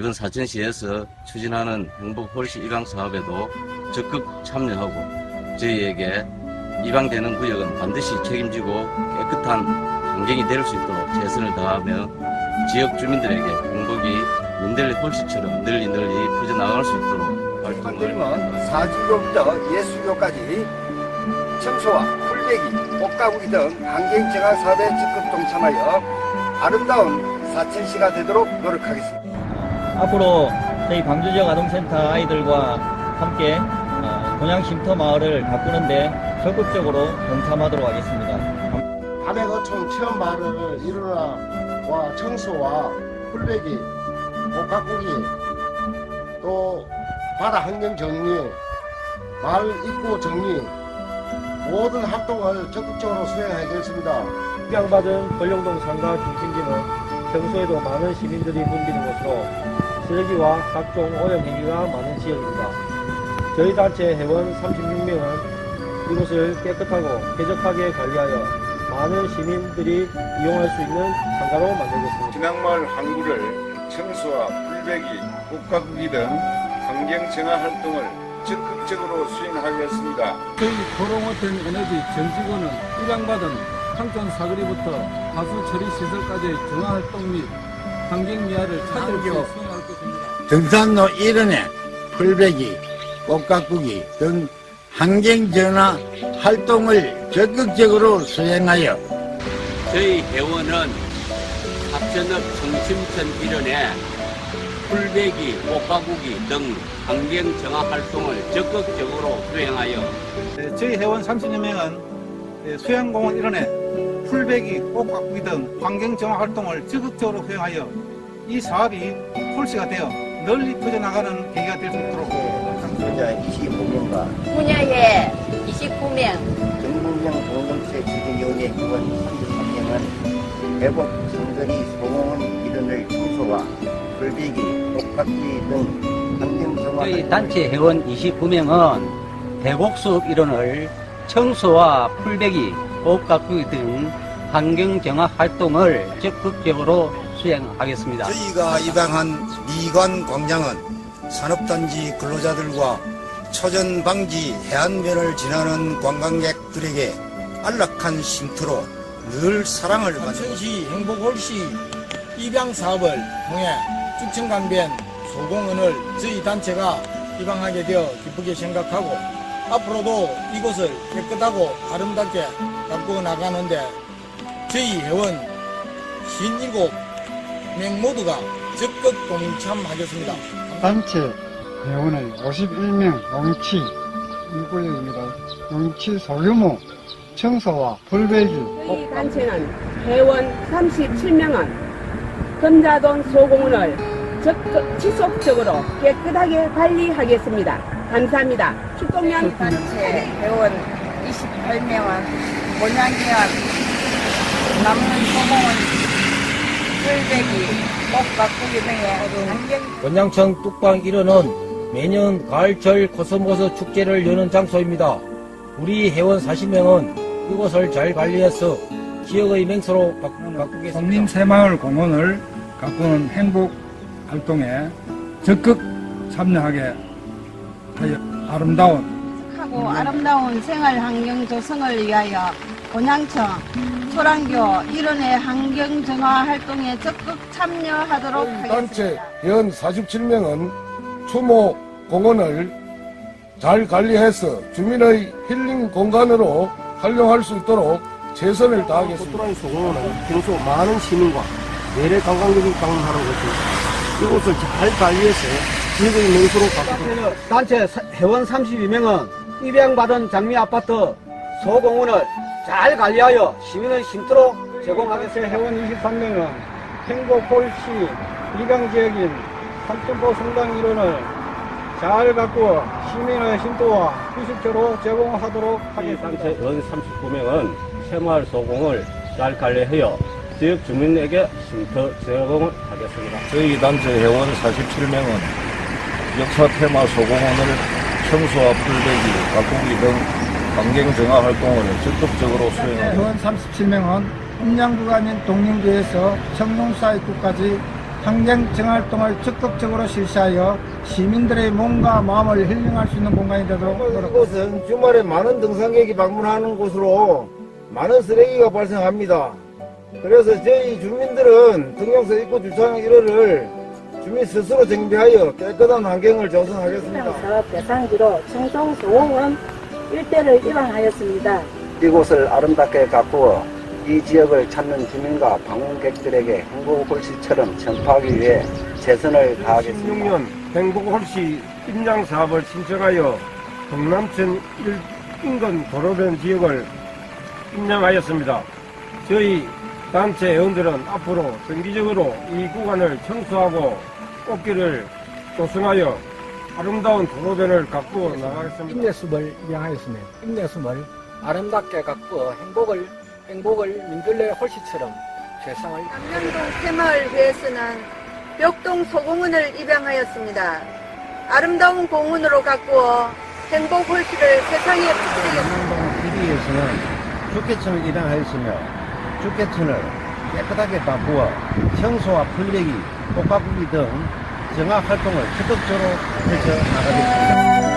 이번 사천시에서 추진하는 행복 홀씨 입양 사업에도 적극 참여하고 저희에게 입양되는 구역은 반드시 책임지고 깨끗한 환경이 될 수 있도록 최선을 다하며 지역 주민들에게 행복이 민들레 홀씨처럼 널리 널리 퍼져나갈 수 있도록 활동을 사진로부터 예수교까지 청소와 풀베기, 꽃가구기 등 환경정화 사업에 적극 동참하여 아름다운 사천시가 되도록 노력하겠습니다. 앞으로 저희 광주지역 아동센터 아이들과 함께 어, 곤양 쉼터 마을을 가꾸는데 적극적으로 동참하도록 하겠습니다. 밤의거총 체험 마을을 이루나와 청소와 풀베기, 옷 가꾸기, 또 바다 환경 정리, 마을 입구 정리 모든 활동을 적극적으로 수행하겠습니다. 입양받은 권룡동 상가 중심지는 평소에도 많은 시민들이 붐비는 곳으로 쓰레기와 각종 오염 행위가 많은 지역입니다. 저희 단체 회원 36명은 이곳을 깨끗하고 쾌적하게 관리하여 많은 시민들이 이용할 수 있는 상가로 만들겠습니다. 진앙마을 항구를 청소와 풀베기, 꽃가꾸기 등 환경정화 활동을 적극적으로 수행하겠습니다. 저희 도롱호텔 에너지 전 직원은 입양받은 항전 사거리부터 하수 처리 시설까지의 정화 활동 및 환경 미화를 차질 없이 수행할 것입니다. 등산로 일원에 풀베기, 꽃가꾸기 등 환경 전화 활동을 적극적으로 수행하여 저희 회원은 합천읍 정심천 일원에 풀베기, 꽃가구기 등 환경 정화 활동을 적극적으로 수행하여 네, 저희 회원 30여 명은 네, 수양공원 일원에 풀베기, 꽃가꾸기 등 환경정화 활동을 적극적으로 수행하여 이 사업이 폴시가 되어 널리 퍼져나가는 계기가 될 수 있도록 참가자 25명과 분야에 29명, 정문명 공동체 지도위원회 의원 33명은 대곡 성거리 소공원 이름을 청소와 불비기, 꽃깎기 등 환경정화 저희 단체 회원 29명은 대곡숲 일원을 청소와 풀베기, 꽃 가꾸기 등 환경 정화 활동을 적극적으로 수행하겠습니다. 저희가 입양한 미관 광장은 산업단지 근로자들과 초전 방지 해안변을 지나는 관광객들에게 안락한 쉼터로 늘 사랑을 받는 천시 행복홀시 입양 사업을 통해 쭉청강변 소공원을 저희 단체가 입양하게 되어 기쁘게 생각하고 앞으로도 이곳을 깨끗하고 아름답게 가꾸어 나가는데 저희 회원 57명 모두가 적극 동참하겠습니다. 단체 회원의 51명 용치 일구역입니다. 용치 소규모 청소와 풀베기 저희 단체는 회원 37명은 금자동 소공원을 적극 지속적으로 깨끗하게 관리하겠습니다. 감사합니다. 축동면 단체 회원 28명은 본향기한 남는 소공원 풀베기, 꽃 가꾸기 등의 환경 원양청 뚝방 1호는 매년 가을철 코스모스 축제를 여는 장소입니다. 우리 회원 40명은 이곳을 잘 관리해서 지역의 맹소로 바꾸겠습니다. 성림 새마을 공원을 가꾸는 행복 활동에 적극 참여하게 하여 아름다운 하고 아름다운 생활 환경 조성을 위하여 본향청 소랑교 일원의 환경 정화 활동에 적극 참여하도록 단체 하겠습니다. 회원 47명은 추모 공원을 잘 관리해서 주민의 힐링 공간으로 활용할 수 있도록 최선을 다하겠습니다. 호뚜라이 소공원은 평소 많은 시민과 내래 관광객이 방문하는 곳입니다. 이곳을 잘 관리해서 지역의 명소로 바꾸고 단체 회원 32명은 입양받은 장미 아파트 소공원을 잘 관리하여 시민의 쉼터로 제공하겠습니다. 회원 23명은 행복 홀시 입양지역인 삼천포 성당 일원을 잘 가꾸어 시민의 쉼터와 휴식처로 제공하도록 하겠습니다. 원 39명은 새마을 소공을 잘 관리하여 지역 주민에게 쉼터 제공을 하겠습니다. 저희 단체 회원 47명은 역사 테마 소공원을 청소와 풀베기, 가꾸기 등 환경정화 활동을 적극적으로 수행하고 회원 37명은 함양 구간인 동림구에서 청룡사 입구까지 환경 정활동을 적극적으로 실시하여 시민들의 몸과 마음을 힐링할 수 있는 공간이 되도록. 이곳은 주말에 많은 등산객이 방문하는 곳으로 많은 쓰레기가 발생합니다. 그래서 저희 주민들은 등용서 입구 주차장 1호를 주민 스스로 정비하여 깨끗한 환경을 조성하겠습니다. 사업 대상지로 청송 소공원 일대를 입항하였습니다. 이곳을 아름답게 가꾸어 이 지역을 찾는 주민과 방문객들에게 행복홀씨처럼 전파하기 위해 최선을 다하겠습니다. 16년 행복홀씨 임장 사업을 신청하여 동남천 일 인근 도로변 지역을 임명하였습니다. 저희 단체 회원들은 앞으로 정기적으로 이 구간을 청소하고 꽃길을 조성하여 아름다운 도로변을 가꾸어 나가겠습니다. 인내숲을 위하였습니다. 인내숲을 아름답게 가꾸어 행복을 행복을 민들레 홀씨처럼 세상을 강남동 새마을회에서는 벽동 소공원을 입양하였습니다. 아름다운 공원으로 가꾸어 행복 홀씨를 세상에 퍼뜨리겠습니다. 강남동 TV에서는 주께천을 입양하였으며 주께천을 깨끗하게 바꾸어 청소와 풀베기, 꽃가꾸기 등 정화 활동을 적극적으로 펼쳐 나가겠습니다.